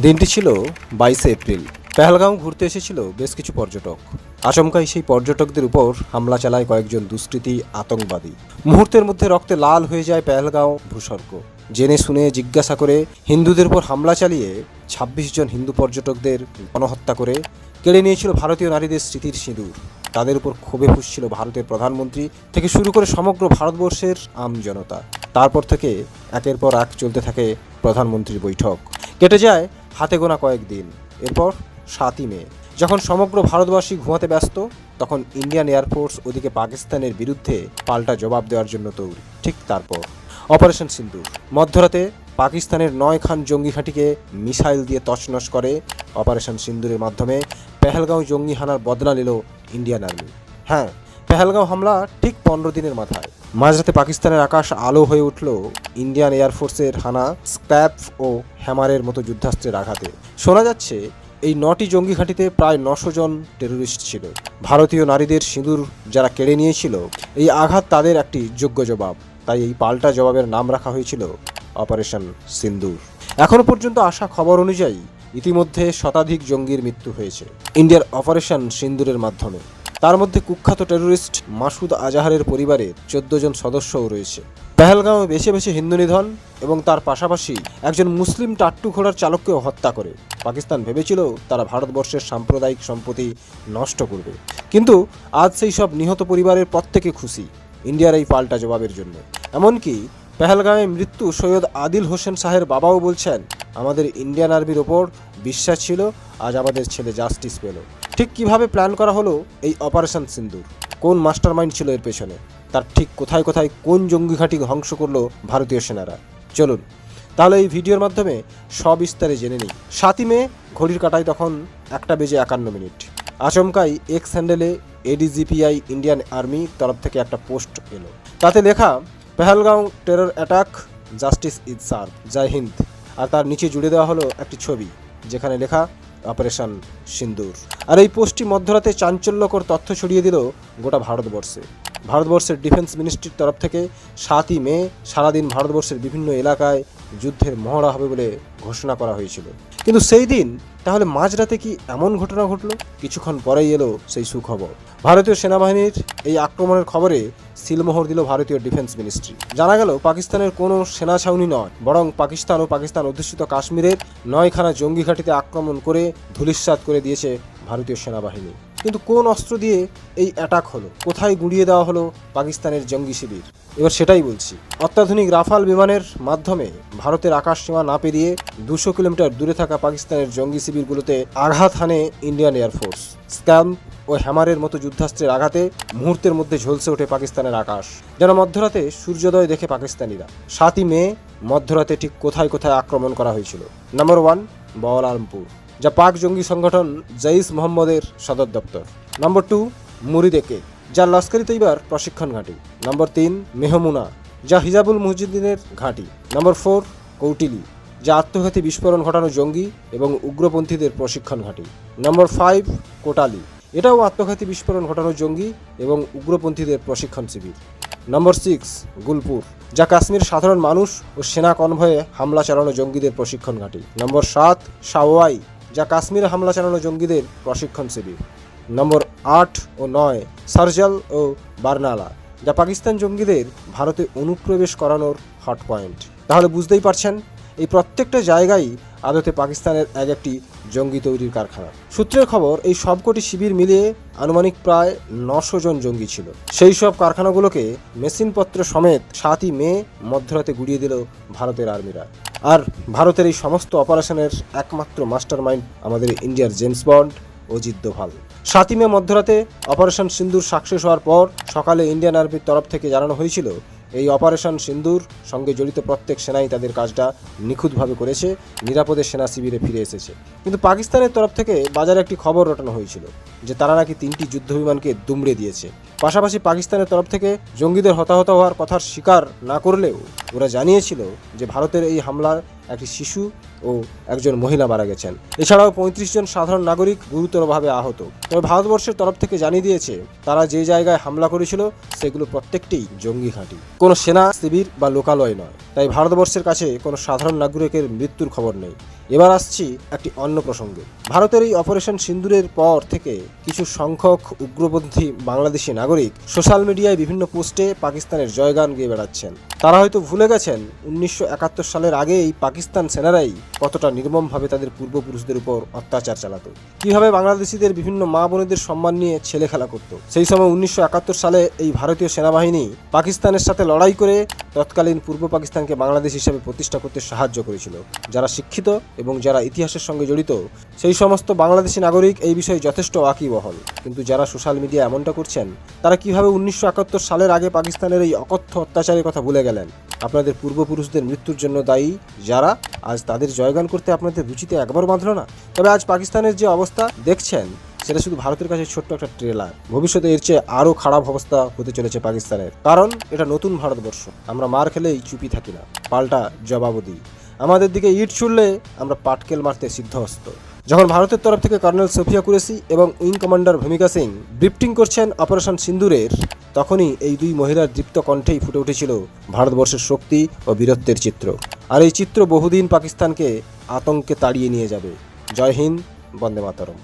দিনটি ছিল বাইশে এপ্রিল। পেহেলগাঁও ঘুরতে এসেছিল বেশ কিছু পর্যটক। আচমকাই সেই পর্যটকদের উপর হামলা চালায় কয়েকজন দুষ্কৃতী আতঙ্কবাদী। মুহূর্তের মধ্যে রক্তে লাল হয়ে যায় পেহেলগাঁও ভূস্বর্গ। জেনে শুনে জিজ্ঞাসা করে হিন্দুদের উপর হামলা চালিয়ে ছাব্বিশ জন হিন্দু পর্যটকদের গণহত্যা করে কেড়ে নিয়েছিল ভারতীয় নারীদের স্মৃতির সিঁদুর। তাদের উপর ক্ষোভে ফুসছিল ভারতের প্রধানমন্ত্রী থেকে শুরু করে সমগ্র ভারতবর্ষের আম জনতা। তারপর থেকে একের পর এক চলতে থাকে প্রধানমন্ত্রীর বৈঠক। কেটে যায় হাতে গোনা কয়েকদিন এরপর সাতই মে, যখন সমগ্র ভারতবাসী ঘুমাতে ব্যস্ত, তখন ইন্ডিয়ান এয়ারফোর্স ওদিকে পাকিস্তানের বিরুদ্ধে পাল্টা জবাব দেওয়ার জন্য তৈরি। ঠিক তারপর অপারেশন সিন্দুর। মধ্যরাতে পাকিস্তানের নয় খান জঙ্গি ঘাঁটিকে মিসাইল দিয়ে তছনছ করে অপারেশন সিন্দুরের মাধ্যমে পেহেলগাঁও জঙ্গি হানার বদলা নিল ইন্ডিয়ান আর্মি। হ্যাঁ পেহেলগাঁও হামলা ঠিক পনেরো দিনের মাথায়। মাঝরাতে পাকিস্তানের আকাশ আলো হয়ে উঠল ইন্ডিয়ান এয়ারফোর্সের হানা, স্ক্র্যাপ ও হ্যামারের মতো যুদ্ধাস্ত্রের আঘাতে। শোনা যাচ্ছে, এই নটি জঙ্গি ঘাঁটিতে প্রায় নশো জন টেরোরিস্ট ছিল। ভারতীয় নারীদের সিঁদুর যারা কেড়ে নিয়েছিল, এই আঘাত তাদের একটি যোগ্য জবাব। তাই এই পাল্টা জবাবের নাম রাখা হয়েছিল অপারেশন সিন্দুর। এখনও পর্যন্ত আসা খবর অনুযায়ী ইতিমধ্যে শতাধিক জঙ্গির মৃত্যু হয়েছে। ইন্ডিয়ার অপারেশন সিন্দুরের মাধ্যমে। তার মধ্যে কুখ্যাত টেরোরিস্ট মাসুদ আজাহারের পরিবারের চোদ্দ জন সদস্যও রয়েছে। পেহেলগাঁও বেছে বেছে হিন্দু নিধন এবং তার পাশাপাশি একজন মুসলিম টাট্টু ঘোড়ার চালককেও হত্যা করে। পাকিস্তান ভেবেছিল তারা ভারতবর্ষের সাম্প্রদায়িক সম্পত্তি নষ্ট করবে। কিন্তু আজ সেই সব নিহত পরিবারের প্রত্যেকে খুশি। ইন্ডিয়ার এই পাল্টা জবাবের জন্য। এমনকি পেহেলগাঁয়ে মৃত্যু সৈয়দ আদিল হোসেন শাহের বাবাও বলছেন, আমাদের ইন্ডিয়ান আর্মির ওপর বিশ্বাস ছিল, আজ আমাদের ছেলে জাস্টিস পেল। ঠিক কীভাবে প্ল্যান করা হলো এই অপারেশন সিন্দুর কোন মাস্টার মাইন্ড ছিল এর পেছনে? তার ঠিক কোথায় কোথায় কোন জঙ্গি ঘাঁটি ধ্বংস করল ভারতীয় সেনারা? চলুন, তাহলে এই ভিডিওর মাধ্যমে সবিস্তারে জেনে নিই। সাতই মে, ঘড়ির কাটায় তখন একটা বেজে একান্ন মিনিট। আচমকাই এক্স হ্যান্ডেলে এডিজিপিআই ইন্ডিয়ান আর্মি তরফ থেকে একটা পোস্ট এলো। তাতে লেখা, Pahalgam terror attack justice is serve জয় হিন্দ। আর তার নিচে জুড়ে দেওয়া হলো একটি ছবি, যেখানে লেখা অপারেশন সিন্দুর। আর এই পোস্টটি মধ্যরাতে চাঞ্চল্যকর তথ্য ছড়িয়ে দিল গোটা ভারতবর্ষে। ভারতবর্ষের ডিফেন্স মিনিস্ট্রির তরফ থেকে সাতই মে সারাদিন ভারতবর্ষের বিভিন্ন এলাকায় যুদ্ধের মহড়া হবে বলে ঘোষণা করা হয়েছিল। কিন্তু সেই দিন তাহলে মাঝরাতে কি এমন ঘটনা ঘটলো? কিছুক্ষণ পরেই এলো সেই সুখবর। ভারতীয় সেনাবাহিনীর এই আক্রমণের খবরে সিলমোহর দিল ভারতীয় ডিফেন্স মিনিস্ট্রি। জানা গেল, পাকিস্তানের কোনো সেনা ছাউনি নয়, বরং পাকিস্তান ও পাকিস্তান অধ্যুষিত কাশ্মীরের নয়খানা জঙ্গি ঘাঁটিতে আক্রমণ করে ধূলিসাৎ করে দিয়েছে ভারতীয় সেনাবাহিনী। কিন্তু কোন অস্ত্র দিয়ে এই অ্যাটাক হলো? কোথায় গুঁড়িয়ে দেওয়া হলো পাকিস্তানের জঙ্গি শিবির? এবার সেটাই বলছি। অত্যাধুনিক রাফাল বিমানের মাধ্যমে ভারতের আকাশ সীমা না পেরিয়ে দুশো কিলোমিটার দূরে থাকা পাকিস্তানের জঙ্গি শিবিরগুলোতে আঘাত হানে ইন্ডিয়ান এয়ারফোর্স স্ক্যাম্প ও হ্যামারের মতো যুদ্ধাস্ত্রের আঘাতে মুহূর্তের মধ্যে ঝলসে ওঠে পাকিস্তানের আকাশ। যেন মধ্যরাতে সূর্যোদয় দেখে পাকিস্তানিরা। সাতই মে, মধ্যরাতে ঠিক কোথায় কোথায় আক্রমণ করা হয়েছিল। নম্বর ওয়ান বহলামপুর যা পাক জঙ্গি সংগঠন জঈস মোহাম্মদের সদর দপ্তর। নম্বর টু, মুরিদেকে যা লস্করি তৈবার প্রশিক্ষণ ঘাঁটি। নম্বর তিন, মেহমুনা, যা হিজাবুল মুহিউদ্দিনের ঘাঁটি। নম্বর ফোর, কৌটিলি, যা আত্মঘাতী বিস্ফোরণ ঘটানো জঙ্গি এবং উগ্রপন্থীদের প্রশিক্ষণ ঘাঁটি। নম্বর ফাইভ, কোটালি, এটাও আত্মঘাতী বিস্ফোরণ ঘটানো জঙ্গি এবং উগ্রপন্থীদের প্রশিক্ষণ শিবির। নম্বর সিক্স, গুলপুর, যা কাশ্মীর সাধারণ মানুষ ও সেনা কনভয়ে হামলা চালানো জঙ্গিদের প্রশিক্ষণ ঘাঁটি। নম্বর সাত সাওয়াই যা কাশ্মীরে হামলা চালানো জঙ্গিদের প্রশিক্ষণ শিবির। নম্বর আট ও নয় সার্জাল ও বার্নালা, যা পাকিস্তান জঙ্গিদের ভারতে অনুপ্রবেশ করানোর হট পয়েন্ট। তাহলে বুঝতেই পারছেন, এই প্রত্যেকটা জায়গায় আদতে পাকিস্তানের এক একটি জঙ্গি তৈরির কারখানা। সূত্রের খবর, এই সবকটি শিবির মিলিয়ে আনুমানিক প্রায় নশো জন জঙ্গি ছিল। সেই সব কারখানাগুলোকে মেশিনপত্র সমেত সাতই মে মধ্যরাতে গুড়িয়ে দিল ভারতের আর্মিরা। আর ভারতের এই সমস্ত অপারেশনের একমাত্র মাস্টার মাইন্ড আমাদের ইন্ডিয়ার জেমস বন্ড, অজিত দোভাল। সাতই মে মধ্যরাতে অপারেশন সিন্দুর সাকসেস হওয়ার পর সকালে ইন্ডিয়ান আর্মির তরফ থেকে জানানো হয়েছিল, এই অপারেশন সিন্দুর সঙ্গে জড়িত প্রত্যেক সেনাই তাদের কাজটা নিখুঁতভাবে করেছে, নিরাপদে সেনা শিবিরে ফিরে এসেছে। কিন্তু পাকিস্তানের তরফ থেকে বাজারে একটি খবর রটানো হয়েছিল যে তারা নাকি তিনটি যুদ্ধবিমানকে দুমড়ে দিয়েছে। পাশাপাশি পাকিস্তানের তরফ থেকে জঙ্গিদের হতাহত হওয়ার কথার স্বীকার না করলেও ওরা জানিয়েছিল যে ভারতের এই হামলার একটি শিশু ও একজন মহিলা মারা গেছেন। এছাড়াও পঁয়ত্রিশ জন সাধারণ নাগরিক গুরুতরভাবে আহত। তবে ভারতবর্ষের তরফ থেকে জানিয়ে দিয়েছে, তারা যে জায়গায় হামলা করেছিল, সেগুলো প্রত্যেকটি জঙ্গি ঘাঁটি। কোনো সেনা, শিবির বা লোকালয় নয়। তাই ভারতবর্ষের কাছে কোনো সাধারণ নাগরিকের মৃত্যুর খবর নেই। এবার আসছি একটি অন্য প্রসঙ্গে। ভারতের এই অপারেশন সিন্দুরের পর থেকে কিছু সংখ্যক উগ্রপন্থী বাংলাদেশি নাগরিক সোশ্যাল মিডিয়ায় বিভিন্ন পোস্টে পাকিস্তানের জয়গান গিয়ে বেড়াচ্ছেন। তারা হয়তো ভুলে গেছেন, উনিশশো একাত্তর সালের আগে এই পাকিস্তান সেনারাই কতটা নির্মমভাবে তাদের পূর্বপুরুষদের উপর অত্যাচার চালাতো। কীভাবে বাংলাদেশিদের বিভিন্ন মা বোনেদের সম্মান নিয়ে ছেলে খেলা করত। সেই সময় উনিশশো একাত্তর সালে এই ভারতীয় সেনাবাহিনী পাকিস্তানের সাথে লড়াই করে তৎকালীন পূর্ব পাকিস্তানকে বাংলাদেশ হিসেবে প্রতিষ্ঠা করতে সাহায্য করেছিল, যারা শিক্ষিত এবং যারা ইতিহাসের সঙ্গে জড়িত, সেই সমস্ত বাংলাদেশি নাগরিক এই বিষয়ে যথেষ্ট ওয়াকিবহল। কিন্তু যারা সোশ্যাল মিডিয়া এমনটা করছেন, তারা কীভাবে উনিশশো একাত্তর সালের আগে পাকিস্তানের এই অকথ্য অত্যাচারের কথা ভুলে গেলেন? আপনাদের পূর্বপুরুষদের মৃত্যুর জন্য দায়ী যারা, আজ তাদের জয়গান করতে আপনাদের রুচিতে একবার বাঁধল না। তবে আজ পাকিস্তানের যে অবস্থা দেখছেন, সেটা শুধু ভারতের কাছে ছোট্ট একটা ট্রেলার ভবিষ্যতে এর চেয়ে আরও খারাপ অবস্থা হতে চলেছে পাকিস্তানের। কারণ, এটা নতুন ভারতবর্ষ। আমরা মার খেলেই চুপি থাকি না। পাল্টা জবাবও দিই আমাদের দিকে ইট ছুড়লে আমরা পাটকেল মারতে সিদ্ধহস্ত। যখন ভারতের তরফ থেকে কর্নেল সোফিয়া কুরেসি এবং উইং কমান্ডার ভূমিকা সিং ব্রিফটিং করছেন অপারেশন সিন্দুরের, তখনই এই দুই মহিলার দীপ্ত কণ্ঠেই ফুটে উঠেছিল ভারতবর্ষের শক্তি ও বীরত্বের চিত্র। আর এই চিত্র বহুদিন পাকিস্তানকে আতঙ্কে তাড়িয়ে নিয়ে যাবে। জয় হিন্দ, বন্দে মাতরম।